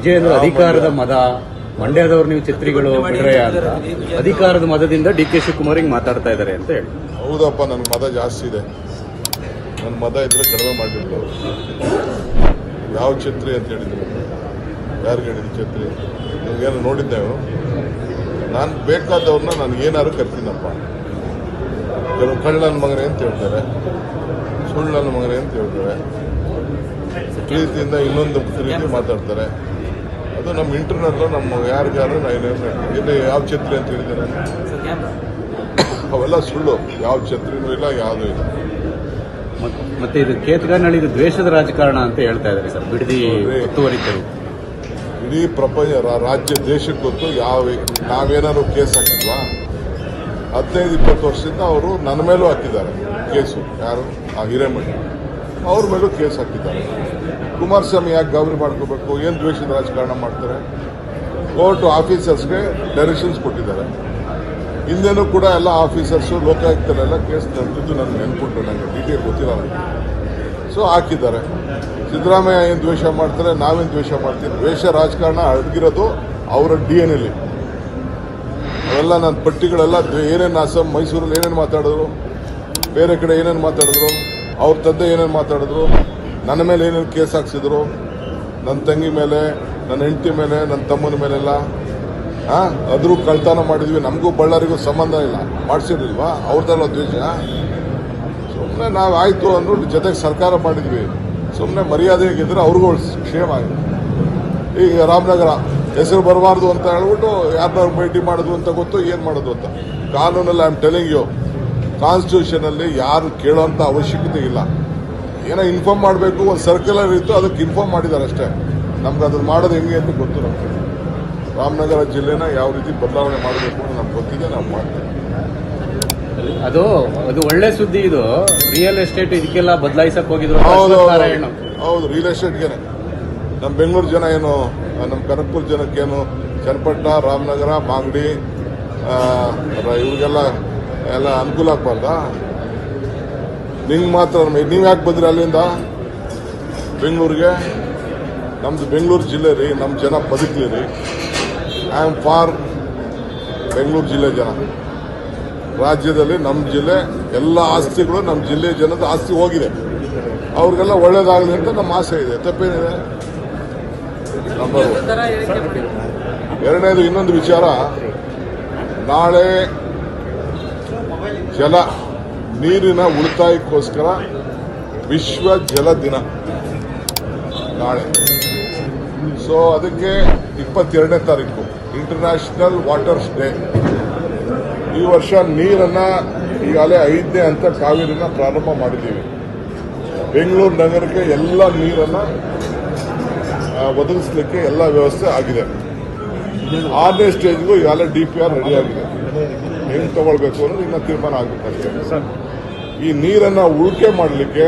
ವಿಜಯೇಂದ್ರ ಅಧಿಕಾರದ ಮದ. ಮಂಡ್ಯದವ್ರು ನೀವು ಚಿತ್ರಿಗಳು ಬಿಡ್ರೆ ಅಂತ ಅಧಿಕಾರದ ಮದದಿಂದ ಡಿ ಕೆ ಶಿವಕುಮಾರ್ ಹಿಂಗ್ ಮಾತಾಡ್ತಾ ಇದ್ದಾರೆ ಅಂತ ಹೇಳಿ. ಹೌದಪ್ಪ ನನ್ನ ಮದ ಜಾಸ್ತಿ ಇದೆ. ನನ್ನ ಮದ ಇದ್ರೆ ಕಡಿಮೆ ಮಾಡಿದ್ರು ಯಾವ ಛತ್ರಿ ಅಂತ ಹೇಳಿದ್ರು. ಯಾರು ಹೇಳಿದ್ರು ಛತ್ರಿ? ನಿಮ್ಗೇನು ನೋಡಿದ್ದೆ ಅವರು ನಾನು ಬೇಕಾದವ್ರನ್ನ ನಾನು ಏನಾದ್ರು ಕರ್ತೀನಪ್ಪ. ಕೆಲವು ಕಳ್ಳನ ಮಗನೇ ಅಂತ ಹೇಳ್ತಾರೆ. ಸುಳ್ಳನ ಮಗನೇ ಅಂತ ಹೇಳ್ತಾರೆ. ಪ್ರೀತಿಯಿಂದ ಇನ್ನೊಂದು ರೀತಿ ಮಾತಾಡ್ತಾರೆ. ಅದು ನಮ್ಮ ಇಂಟರ್ನಲ್ಲು ನಮ್ಮ ಯಾರಿಗಾರು ನಾನು ಇಲ್ಲಿ ಯಾವ ಛತ್ರಿ ಅಂತ ಹೇಳಿದ್ದಾರೆ? ಅವೆಲ್ಲ ಸುಳ್ಳು. ಯಾವ ಛತ್ರಿನೂ ಇಲ್ಲ ಯಾವುದೂ ಇಲ್ಲ. ಮತ್ತೆ ಇದು ಕೇತಗಾನಹಳ್ಳಿ ಇದು ದ್ವೇಷದ ರಾಜಕಾರಣ ಅಂತ ಹೇಳ್ತಾ ಇದ್ದಾರೆ ಸರ್. ಬಿಡದಿ ಒತ್ತುವರಿತರು ಇಡೀ ಪ್ರಪಂಚ ರಾಜ್ಯ ದೇಶಕ್ಕೆ ಗೊತ್ತು ಯಾವ ನಾವೇನಾದ್ರು ಕೇಸ್ ಹಾಕಿದ್ವಾ? ಹದಿನೈದು ಇಪ್ಪತ್ತು ವರ್ಷದಿಂದ ಅವರು ನನ್ನ ಮೇಲೂ ಹಾಕಿದ್ದಾರೆ. ಕೇಸು. ಯಾರು? ಆ ಹಿರೇಮಠ. ಅವ್ರ ಮೇಲೂ ಕೇಸ್ ಹಾಕಿದ್ದಾರೆ. ಕುಮಾರಸ್ವಾಮಿ ಯಾಕೆ ಗಾಬರಿ ಮಾಡ್ಕೋಬೇಕು? ಏನು ದ್ವೇಷದ ರಾಜಕಾರಣ ಮಾಡ್ತಾರೆ? ಕೋರ್ಟ್ ಆಫೀಸರ್ಸ್ಗೆ ಡೈರೆಕ್ಷನ್ಸ್ ಕೊಟ್ಟಿದ್ದಾರೆ. ಹಿಂದೆನೂ ಕೂಡ ಎಲ್ಲ ಆಫೀಸರ್ಸು, ಲೋಕಾಯುಕ್ತರೆಲ್ಲ ಕೇಸ್ ನಡೆದಿದ್ದು ನನಗೆ ನೆನ್ಪುಂಟು ನನಗೆ ಡೀಟೇಲ್ ಗೊತ್ತಿಲ್ಲ ನನಗೆ ಸೊ ಹಾಕಿದ್ದಾರೆ. ಸಿದ್ದರಾಮಯ್ಯ ಏನು ದ್ವೇಷ ಮಾಡ್ತಾರೆ? ನಾವೇನು ದ್ವೇಷ ಮಾಡ್ತೀವಿ? ದ್ವೇಷ ರಾಜಕಾರಣ ಅಡಗಿರೋದು ಅವರ ಡಿ ಎನ್ ಎಲ್ಲಿ ಅವೆಲ್ಲ ನನ್ನ ಪಟ್ಟಿಗಳೆಲ್ಲ ಏನೇನು ಅಸ್ಸಾಂ ಮೈಸೂರಲ್ಲಿ ಏನೇನು ಮಾತಾಡಿದ್ರು? ಬೇರೆ ಕಡೆ ಏನೇನು ಮಾತಾಡಿದ್ರು? ಅವ್ರ ತಂದೆ ಏನೇನು ಮಾತಾಡಿದ್ರು, ನನ್ನ ಮೇಲೆ ಏನೇನು ಕೇಸ್ ಹಾಕ್ಸಿದ್ರು ನನ್ನ ತಂಗಿ ಮೇಲೆ ನನ್ನ ಹೆಂಡತಿ ಮೇಲೆ ನನ್ನ ತಮ್ಮನ ಮೇಲೆಲ್ಲ ಹಾಂ ಅದ್ರೂ ಕಳ್ತನ ಮಾಡಿದ್ವಿ. ನಮಗೂ ಬಳ್ಳಾರಿಗೂ ಸಂಬಂಧ ಇಲ್ಲ. ಮಾಡಿಸಿರ್ಲಿಲ್ವಾ? ಅವ್ರದ್ದೆಲ್ಲ ದ್ವೇಷ? ಸುಮ್ಮನೆ ನಾವು ಆಯಿತು ಅಂದ್ಬಿಟ್ಟು ಜೊತೆಗೆ ಸರ್ಕಾರ ಮಾಡಿದ್ವಿ. ಸುಮ್ಮನೆ ಮರ್ಯಾದೆ ಹೇಗಿದ್ರೆ ಅವ್ರಿಗೂ ಕ್ಷೇಮ ಈಗ ರಾಮನಗರ, ಹೆಸರು ಬರಬಾರ್ದು ಅಂತ ಹೇಳ್ಬಿಟ್ಟು ಯಾರನ್ನ ಭೇಟಿ ಮಾಡೋದು ಅಂತ ಗೊತ್ತು, ಏನು ಮಾಡೋದು ಅಂತ. ಕಾನೂನಲ್ಲಿ ಐ ಆಮ್ ಟೆಲಿಂಗ್ ಯು ಕಾನ್ಸ್ಟಿಟ್ಯೂಷನಲ್ಲಿ ಯಾರು ಕೇಳೋಂಥ ಅವಶ್ಯಕತೆ ಇಲ್ಲ. ಏನೋ ಇನ್ಫಾರ್ಮ್ ಮಾಡಬೇಕು ಒಂದು ಸರ್ಕ್ಯುಲರ್ ಇತ್ತು ಅದಕ್ಕೆ ಇನ್ಫಾರ್ಮ್ ಮಾಡಿದ್ದಾರೆ ಅಷ್ಟೇ. ನಮ್ಗೆ ಅದನ್ನ ಮಾಡೋದು ಹೆಂಗೆ ಅಂತ ಗೊತ್ತು ನಮಗೆ. ರಾಮನಗರ ಜಿಲ್ಲೆನ ಯಾವ ರೀತಿ ಬದಲಾವಣೆ ಮಾಡಬೇಕು ಅಂತ ನಮ್ಗೆ ಗೊತ್ತಿದೆ ನಾವು ಮಾಡ್ತೇವೆ. ಅದು ಅದು ಒಳ್ಳೆ ಸುದ್ದಿ ಇದು. ರಿಯಲ್ ಎಸ್ಟೇಟ್ ಇದಕ್ಕೆಲ್ಲ ಬದಲಾಯಿಸಕ್ ಹೋಗಿದ್ರು ಹೌದು ರಿಯಲ್ ಎಸ್ಟೇಟ್ಗೆನೆ ನಮ್ಮ ಬೆಂಗಳೂರು ಜನ ಏನು ನಮ್ಮ ಕನಕಪುರ ಜನಕ್ಕೇನು ಚನ್ನಪಟ್ಟಣ ರಾಮನಗರ ಮಾಗಡಿ ಇವ್ರಿಗೆಲ್ಲ ಎಲ್ಲ ಅನುಕೂಲ ಆಗ್ಬಾರ್ದಾ? ನಿಂಗೆ ಮಾತ್ರ ನೀವು ಯಾಕೆ ಬಂದ್ರಿ ಅಲ್ಲಿಂದ? ಬೆಂಗಳೂರಿಗೆ? ನಮ್ಮದು ಬೆಂಗಳೂರು ಜಿಲ್ಲೆ ರೀ ನಮ್ಮ ಜನ ಬದುಕಲಿ ರೀ. ಐ ಆಮ್ ಫಾರ್ ಬೆಂಗಳೂರು ಜಿಲ್ಲೆ ಜನ. ರಾಜ್ಯದಲ್ಲಿ ನಮ್ಮ ಜಿಲ್ಲೆ, ಎಲ್ಲ ಆಸ್ತಿಗಳು ನಮ್ಮ ಜಿಲ್ಲೆ ಜನದ ಆಸ್ತಿ ಹೋಗಿದೆ. ಅವ್ರಿಗೆಲ್ಲ ಒಳ್ಳೇದಾಗಲಿ ಅಂತ ನಮ್ಮ ಆಸೆ ಇದೆ. ತಪ್ಪೇನಿದೆ? ಎರಡನೇದು ಇನ್ನೊಂದು ವಿಚಾರ. ನಾಳೆ ಜಲ, ನೀರಿನ ಉಳಿತಾಯಕ್ಕೋಸ್ಕರ ವಿಶ್ವ ಜಲ ದಿನ ನಾಳೆ. ಸೊ ಅದಕ್ಕೆ ಇಪ್ಪತ್ತೆರಡನೇ ತಾರೀಕು ಇಂಟರ್ನ್ಯಾಷನಲ್ ವಾಟರ್ಸ್ ಡೇ ಈ ವರ್ಷ ನೀರನ್ನ ಈಗಾಗಲೇ ಐದನೇ ಅಂತ ಕಾವೇರಿನ ಪ್ರಾರಂಭ ಮಾಡಿದ್ದೀವಿ. ಬೆಂಗಳೂರು ನಗರಕ್ಕೆ ಎಲ್ಲ ನೀರನ್ನ ಒದಗಿಸ್ಲಿಕ್ಕೆ ಎಲ್ಲ ವ್ಯವಸ್ಥೆ ಆಗಿದೆ. ಆರನೇ ಸ್ಟೇಜ್ಗೂ ಈಗಾಗಲೇ ಡಿ ಪಿ ಆರ್ ರೆಡಿ ಆಗಿದೆ. ಹೆಂಗ್ ತಗೊಳ್ಬೇಕು ಅನ್ನೋದು ಇನ್ನೂ ತೀರ್ಮಾನ ಆಗಬೇಕಷ್ಟೇ ಈ ನೀರನ್ನು ಉಳಿಕೆ ಮಾಡಲಿಕ್ಕೆ